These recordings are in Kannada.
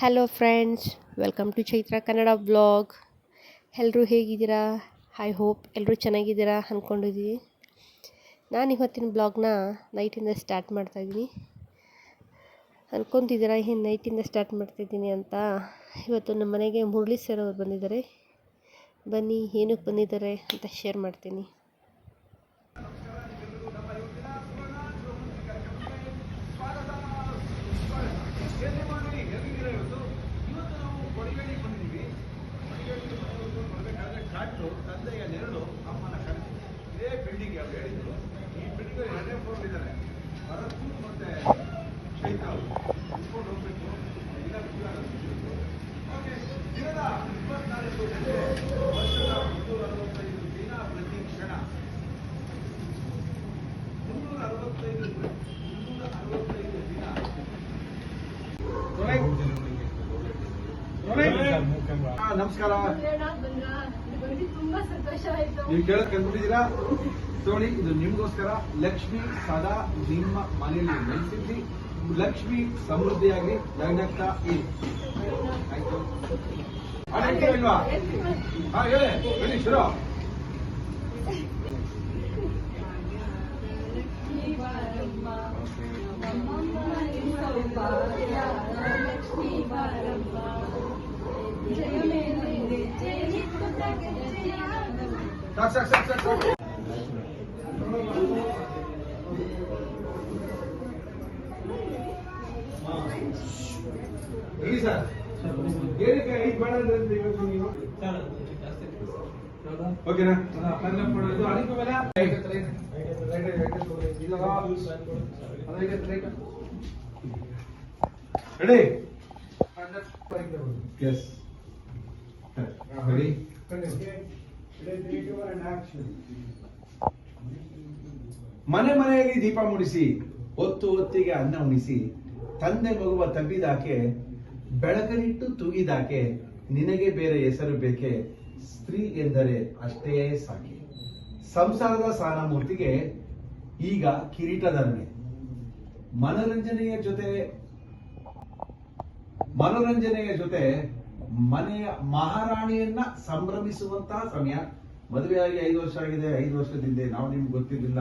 Hello friends welcome to Chaitra Kannada blog ಎಲ್ಲರೂ ಹೇಗಿದ್ದೀರಾ? ಐ ಹೋಪ್ ಎಲ್ಲರೂ ಚೆನ್ನಾಗಿದ್ದೀರಾ ಅಂದ್ಕೊಂಡಿದ್ದೀವಿ ನಾನು ಇವತ್ತಿನ ಬ್ಲಾಗ್ನ ನೈಟಿಂದ ಸ್ಟಾರ್ಟ್ ಮಾಡ್ತಾಯಿದ್ದೀನಿ ಅಂದ್ಕೊತಿದ್ದೀರಾ ಏನು ನೈಟಿಂದ ಸ್ಟಾರ್ಟ್ ಮಾಡ್ತಾಯಿದ್ದೀನಿ ಅಂತ? ಇವತ್ತು ನಮ್ಮ ಮನೆಗೆ ಮುರಳಿ ಸರ್ ಅವ್ರು ಬಂದಿದ್ದಾರೆ. ಬನ್ನಿ, ಏನಕ್ಕೆ ಬಂದಿದ್ದಾರೆ ಅಂತ ಶೇರ್ ಮಾಡ್ತೀನಿ. ಎರಡನೇ ಫ್ಲೋರ್ ಇದ್ದಾರೆ ಮತ್ತೆ ಚೈತ್ರ ಅವರು ಇಪ್ಪತ್ನಾಲ್ಕು ಮುನ್ನೂರ ಅರವತ್ತೈದು ದಿನ ಪ್ರತಿ ಕ್ಷಣ ಮುನ್ನೂರ ಅರವತ್ತೈದು ಮುನ್ನೂರ ಅರವತ್ತೈದು ದಿನ ನಮಸ್ಕಾರ. ನೀವು ಕೇಳಕ್ ಕಂಡ್ಬಿಟ್ಟಿದ್ದೀರಾ ನೋಡಿ ಇದು ನಿಮ್ಗೋಸ್ಕರ. ಲಕ್ಷ್ಮಿ ಸದಾ ನಿಮ್ಮ ಮನೆಯಲ್ಲಿ ನೆಲೆಸಿದ್ರಿ. ಲಕ್ಷ್ಮಿ ಸಮೃದ್ಧಿಯಾಗಿ ನಗ್ನಗ್ತಾ ಇರಿ ಆಯ್ತು. ಹಾಡು ಇಲ್ವಾ? ಹಾ ಹೇಳಿ. ಹೇಳಿ ಶುರು. ಸಾಕು ಸಾಕು ಸಾಕು ಸಾಕು ಸಾಕು ಹೇಳಿ ಸರ್ ಏನಕ್ಕೆ ಐದು ಬೇಡ ಅಂದ್ರೆ ಇವತ್ತು ನೀವು ಓಕೆನಾ ಇದು ಅದಕ್ಕೆ ಬೇಡ ರೆಡಿ ಎಸ್ ರೆಡಿ ಮನೆ ಮನೆಯಲ್ಲಿ ದೀಪ ಮುಡಿಸಿ, ಹೊತ್ತು ಹೊತ್ತಿಗೆ ಅನ್ನ ಉಣಿಸಿ, ತಂದೆ ಮಗುವ ತಬ್ಬಿದಾಕೆ ಬೆಳಕನಿಟ್ಟು ತೂಗಿದಾಕೆ, ನಿನಗೆ ಬೇರೆ ಹೆಸರು ಬೇಕೆ? ಸ್ತ್ರೀ ಎಂದರೆ ಅಷ್ಟೇ ಸಾಕಿ. ಸಂಸಾರದ ಸಾನಮೂರ್ತಿಗೆ ಈಗ ಕಿರೀಟಧರಣೆ. ಮನೋರಂಜನೆಯ ಜೊತೆ ಮನೋರಂಜನೆಯ ಜೊತೆ ಮನೆಯ ಮಹಾರಾಣಿಯನ್ನ ಸಂಭ್ರಮಿಸುವಂತಹ ಸಮಯ. ಮದುವೆಯಾಗಿ ಐದು ವರ್ಷ ಆಗಿದೆ, ಐದು ವರ್ಷದಿಂದ ನಾವು ನಿಮ್ಗೆ ಗೊತ್ತಿರಲಿಲ್ಲ,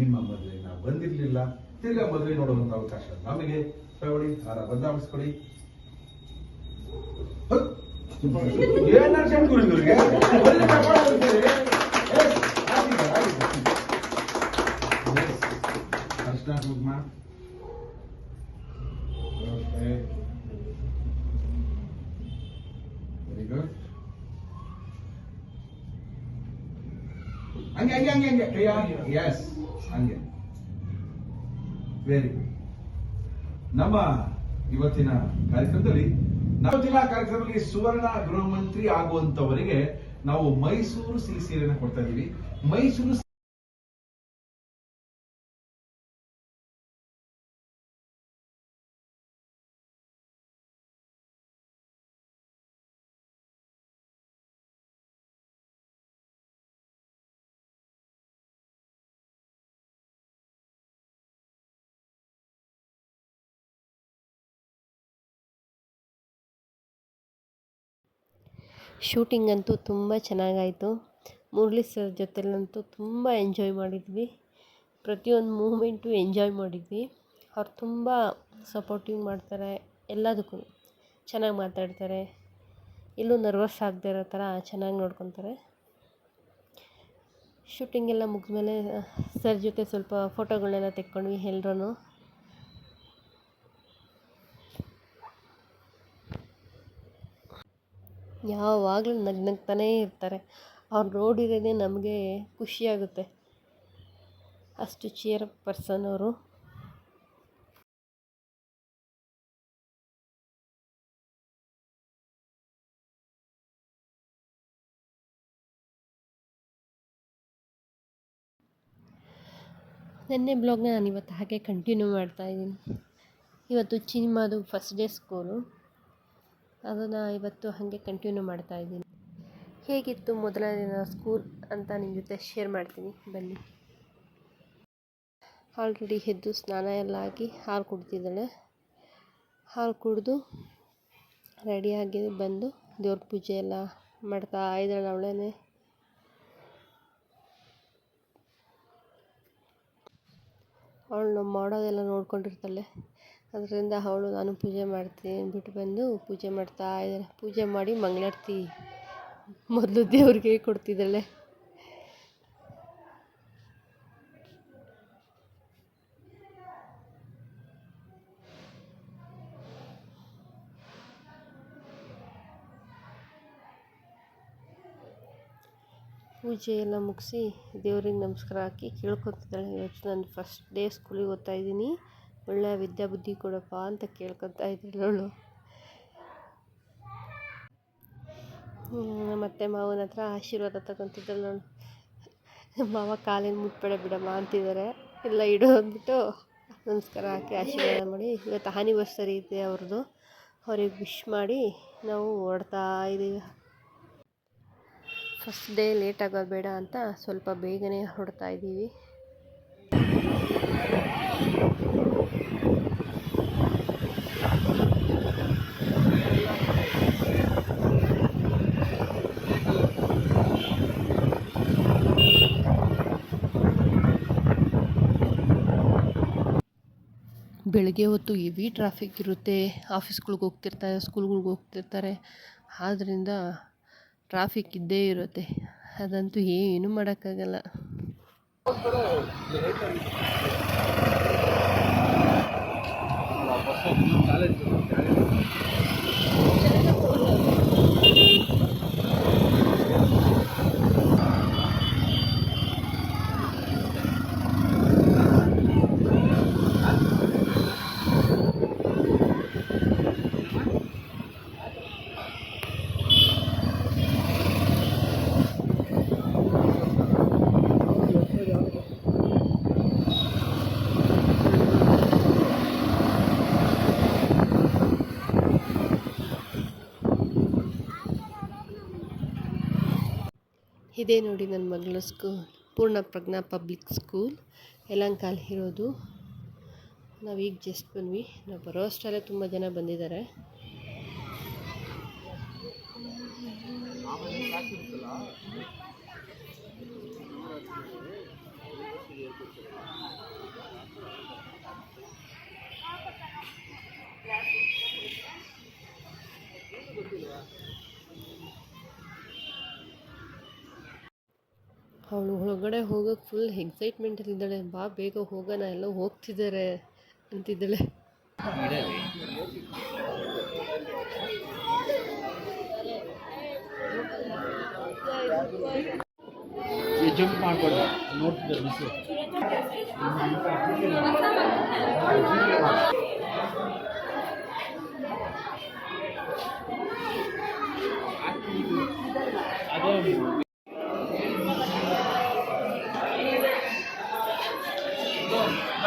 ನಿಮ್ಮ ಮದುವೆ ನಾವು ಬಂದಿರಲಿಲ್ಲ. ತಿರ್ಗಾ ಮದುವೆ ನೋಡುವಂತ ಅವಕಾಶ ನಮಗೆ ತಗೊಳ್ಳಿ, ಹಾರ ಬದಲಾಯಿಸ್ಕೊಳ್ಳಿ ಏನ್ ಅರ್ಜೆಂಟ್ ಹಂಗೆ ಹಂಗೆ ಹಂಗೆ ಹಂಗೆ. ಕೈಯ ಎಸ್ ಹಂಗೆ. ವೆರಿ ಗುಡ್ ನಮ್ಮ ಇವತ್ತಿನ ಕಾರ್ಯಕ್ರಮದಲ್ಲಿ ನಾವು ಜಿಲ್ಲಾ ಕಾರ್ಯಕ್ರಮದಲ್ಲಿ ಸುವರ್ಣ ಗೃಹ ಮಂತ್ರಿ ಆಗುವಂತವರಿಗೆ ನಾವು ಮೈಸೂರು ಸಿಹಿ ಸೀರೆನ ಕೊಡ್ತಾ ಇದೀವಿ ಮೈಸೂರು ಶೂಟಿಂಗ್ ಅಂತೂ ತುಂಬ ಚೆನ್ನಾಗಾಯಿತು. ಮುರಳಿ ಸರ್ ಜೊತೆಲಂತೂ ತುಂಬ ಎಂಜಾಯ್ ಮಾಡಿದ್ವಿ. ಪ್ರತಿಯೊಂದು ಮೂಮೆಂಟು ಎಂಜಾಯ್ ಮಾಡಿದ್ವಿ. ಅವ್ರು ತುಂಬ ಸಪೋರ್ಟಿವ್ ಮಾಡ್ತಾರೆ. ಎಲ್ಲದಕ್ಕೂ ಚೆನ್ನಾಗಿ ಮಾತಾಡ್ತಾರೆ. ಎಲ್ಲೂ ನರ್ವಸ್ ಆಗದೆ ಇರೋ ಥರ ಚೆನ್ನಾಗಿ ನೋಡ್ಕೊತಾರೆ. ಶೂಟಿಂಗೆಲ್ಲ ಮುಗಿದ್ಮೇಲೆ ಸರ್ ಜೊತೆ ಸ್ವಲ್ಪ ಫೋಟೋಗಳನ್ನೆಲ್ಲ ತೆಕ್ಕೊಂಡ್ವಿ ಎಲ್ರೂ ಯಾವಾಗಲೂ ನಗ್ನಗ್ತಾನೇ ಇರ್ತಾರೆ. ಅವ್ರು ನೋಡಿದ್ರೇ ನಮಗೆ ಖುಷಿಯಾಗುತ್ತೆ. ಅಷ್ಟು ಚಿಯರ್ ಪರ್ಸನ್ ಅವರು. ನೆನ್ನೆ ಬ್ಲಾಗ್ನ ನಾನು ಇವತ್ತು ಹಾಗೆ ಕಂಟಿನ್ಯೂ ಮಾಡ್ತಾಯಿದ್ದೀನಿ ಇವತ್ತು ಚಿನಿಮಾದು ಫಸ್ಟ್ ಡೇ ಸ್ಕೂಲು ಅದನ್ನು ಇವತ್ತು ಹಾಗೆ ಕಂಟಿನ್ಯೂ ಮಾಡ್ತಾ ಇದ್ದೀನಿ. ಹೇಗಿತ್ತು ಮೊದಲ ದಿನ ಸ್ಕೂಲ್ ಅಂತ ನಿಮ್ಮ ಜೊತೆ ಶೇರ್ ಮಾಡ್ತೀನಿ. ಬನ್ನಿ. ಆಲ್ರೆಡಿ ಎದ್ದು ಸ್ನಾನ ಎಲ್ಲ ಆಗಿ ಹಾಲು ಕುಡ್ತಿದ್ದಾಳೆ. ಹಾಲು ಕುಡಿದು ರೆಡಿಯಾಗಿ ಬಂದು ದೇವ್ರ ಪೂಜೆ ಎಲ್ಲ ಮಾಡ್ತಾ ಇದ್ದಾಳೆ ಅವಳೇ ಅವಳು ಮಾಡೋದೆಲ್ಲ ನೋಡ್ಕೊಂಡಿರ್ತಾಳೆ. ಅದರಿಂದ ಅವಳು, ನಾನು ಪೂಜೆ ಮಾಡ್ತೀನಿ ಅಂದ್ಬಿಟ್ಟು ಬಂದು ಪೂಜೆ ಮಾಡ್ತಾ ಇದ್ದಾಳೆ ಪೂಜೆ ಮಾಡಿ ಮಂಗಳಾರತಿ ಮೊದಲು ದೇವ್ರಿಗೆ ಕೊಡ್ತಿದ್ದಾಳೆ ಪೂಜೆ ಎಲ್ಲ ಮುಗಿಸಿ ದೇವ್ರಿಗೆ ನಮಸ್ಕಾರ ಹಾಕಿ ಕೇಳ್ಕೊತಿದ್ದಾಳೆ. ಇವತ್ತು ನಾನು ಫಸ್ಟ್ ಡೇ ಸ್ಕೂಲಿಗೆ ಓದ್ತಾ ಇದ್ದೀನಿ. ಒಳ್ಳೆಯ ವಿದ್ಯಾಬುದ್ಧಿ ಕೊಡಪ್ಪ ಅಂತ ಕೇಳ್ಕೊತಾ ಇದ್ದಳು ಮತ್ತು ಮಾವನ ಹತ್ರ ಆಶೀರ್ವಾದ ತಗೊತಿದ್ದಳು ನೋಡು. ಮಾವ ಕಾಲಿನ ಮುಟ್ಬೇಡ ಬಿಡಮ್ಮ ಅಂತಿದ್ದಾರೆ. ಎಲ್ಲ ಇಡು ಅಂದ್ಬಿಟ್ಟು ನಮಸ್ಕಾರ ಹಾಕಿ ಆಶೀರ್ವಾದ ಮಾಡಿ. ಇವತ್ತು ಆನಿವರ್ಸರಿ ಇದೆ ಅವ್ರದ್ದು. ಅವ್ರಿಗೆ ವಿಶ್ ಮಾಡಿ ನಾವು ಹೊರಡ್ತಾ ಇದ್ದೀವಿ ಫಸ್ಟ್ ಡೇ ಲೇಟ್ ಆಗೋದು ಬೇಡ ಅಂತ ಸ್ವಲ್ಪ ಬೇಗನೆ ಹೊರಡ್ತಾ ಇದ್ದೀವಿ ಬೆಳಗ್ಗೆ ಹೊತ್ತು ಹೆವಿ ಟ್ರಾಫಿಕ್ ಇರುತ್ತೆ. ಆಫೀಸ್ಗಳ್ಗೆ ಹೋಗ್ತಿರ್ತಾರೆ ಸ್ಕೂಲ್ಗಳ್ಗೆ ಹೋಗ್ತಿರ್ತಾರೆ. ಆದ್ದರಿಂದ ಟ್ರಾಫಿಕ್ ಇದ್ದೇ ಇರುತ್ತೆ. ಅದಂತೂ ಏನೂ ಮಾಡೋಕ್ಕಾಗಲ್ಲ. ಇದೇ ನೋಡಿ ನನ್ನ ಮಗಳ ಸ್ಕೂಲ್ ಪೂರ್ಣ ಪ್ರಜ್ಞಾ ಪಬ್ಲಿಕ್ ಸ್ಕೂಲ್ ಯಲಂಕಾಲ್ ಇರೋದು ಈಗ ಜಸ್ಟ್ ಬಂದ್ವಿ. ನಾವು ಬರೋ ಅಷ್ಟರಲ್ಲೇ ತುಂಬ ಜನ ಬಂದಿದ್ದಾರೆ. ಅವಳು ಒಳಗಡೆ ಹೋಗೋಕ್ಕೆ ಫುಲ್ ಎಕ್ಸೈಟ್ಮೆಂಟಲ್ಲಿದ್ದಾಳೆ ಬಾ ಬೇಗ ಹೋಗೋಣ ಎಲ್ಲ ಹೋಗ್ತಿದ್ದಾರೆ ಅಂತಿದ್ದಾಳೆ. ಜಂಪ್ ಮಾಡ್ಕೊಳ್ಳಿ ನೋಡ್ತಿದ್ದೆ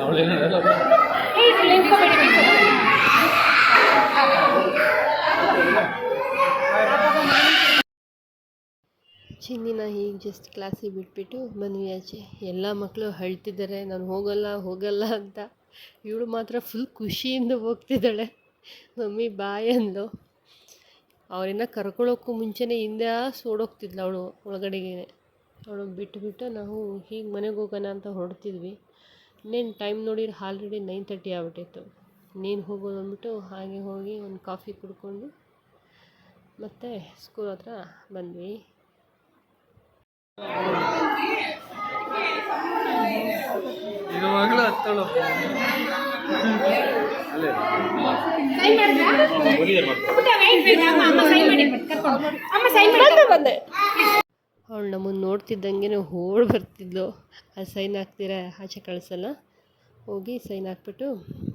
ಅವಳೇನಲ್ಲ ಚಿನ್ನಿನ ಹೀಗೆ ಜಸ್ಟ್ ಕ್ಲಾಸಿಗೆ ಬಿಟ್ಬಿಟ್ಟು ಬಂದ್ವಿ ಆಚೆ. ಎಲ್ಲ ಮಕ್ಕಳು ಅಳ್ತಿದ್ದಾರೆ ನಾನು ಹೋಗಲ್ಲ ಹೋಗಲ್ಲ ಅಂತ. ಇವಳು ಮಾತ್ರ ಫುಲ್ ಖುಷಿಯಿಂದ ಹೋಗ್ತಿದ್ದಾಳೆ. ಮಮ್ಮಿ ಬಾಯ್ ಅಂದ್ಲು. ಅವರಿನ್ನ ಕರ್ಕೊಳ್ಳೋಕ್ಕೂ ಮುಂಚೆನೇ ಹಿಂದೆ ಸೋಡೋಗ್ತಿದ್ಲು ಅವಳು ಒಳಗಡೆಗೆ ಅವಳು ಬಿಟ್ಟುಬಿಟ್ಟು ನಾವು ಹೀಗೆ ಮನೆಗೆ ಹೋಗೋಣ ಅಂತ ಹೊರಡ್ತಿದ್ವಿ. ಇನ್ನೇನು ಟೈಮ್ ನೋಡಿದ್ರೆ ಆಲ್ರೆಡಿ ನೈನ್ ತರ್ಟಿ ಆಗ್ಬಿಟ್ಟಿತ್ತು. ನೀನು ಹೋಗೋದು ಅಂದ್ಬಿಟ್ಟು ಹಾಗೆ ಹೋಗಿ ಒಂದು ಕಾಫಿ ಕುಡ್ಕೊಂಡು ಮತ್ತೆ ಸ್ಕೂಲ್ ಹತ್ರ ಬಂದ್ವಿ. ಹತ್ತಳು. ಅವಳು ನಮ್ಮನ್ನು ನೋಡ್ತಿದ್ದಂಗೆ ಓಡ್ ಬರ್ತಿದ್ಲು. ಆ ಸೈನ್ ಹಾಕ್ತೀರಾ? ಆಚೆ ಕಳಿಸಲ್ಲ. ಹೋಗಿ ಸೈನ್ ಹಾಕ್ಬಿಟ್ಟು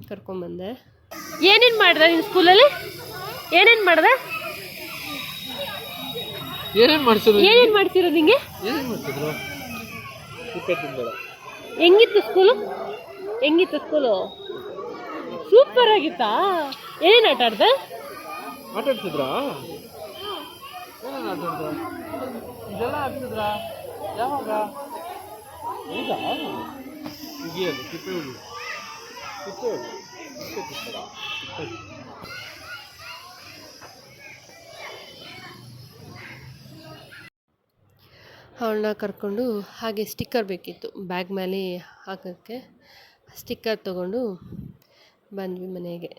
ಕರ್ಕೊಂಬಂದೆ ಏನೇನು ಮಾಡ್ದೆ ನಿನ್ನ ಸ್ಕೂಲಲ್ಲಿ? ಏನೇನು ಮಾಡ್ದೆ? ಏನೇನು ಮಾಡಿಸಿದ್ರು? ಏನೇನು ಮಾಡ್ತಿರೋದು ನಿಂಗೆ? ಹೆಂಗಿತ್ತು ಸ್ಕೂಲು? ಹೆಂಗಿತ್ತು ಸ್ಕೂಲು? ಸೂಪರ್ ಆಗಿತ್ತಾ? ಏನ್ ಆಟ ಆಡ್ದೆ? ಆಟ ಆಡ್ತಿದ್ರಾ? ಇದೆಲ್ಲ ಆಡ್ತಿದ್ರಾ? ಯಾವಾಗ? ಹೌದಾ? ತಿಪ್ಪೆ ತಿಪ್ಪೆ ಅವಳನ್ನ ಕರ್ಕೊಂಡು ಹಾಗೆ ಸ್ಟಿಕ್ಕರ್ ಬೇಕಿತ್ತು. ಬ್ಯಾಗ್ ಮೇಲೆ ಹಾಕೋಕ್ಕೆ. ಸ್ಟಿಕ್ಕರ್ ತೊಗೊಂಡು ಬಂದ್ವಿ ಮನೆಗೆ.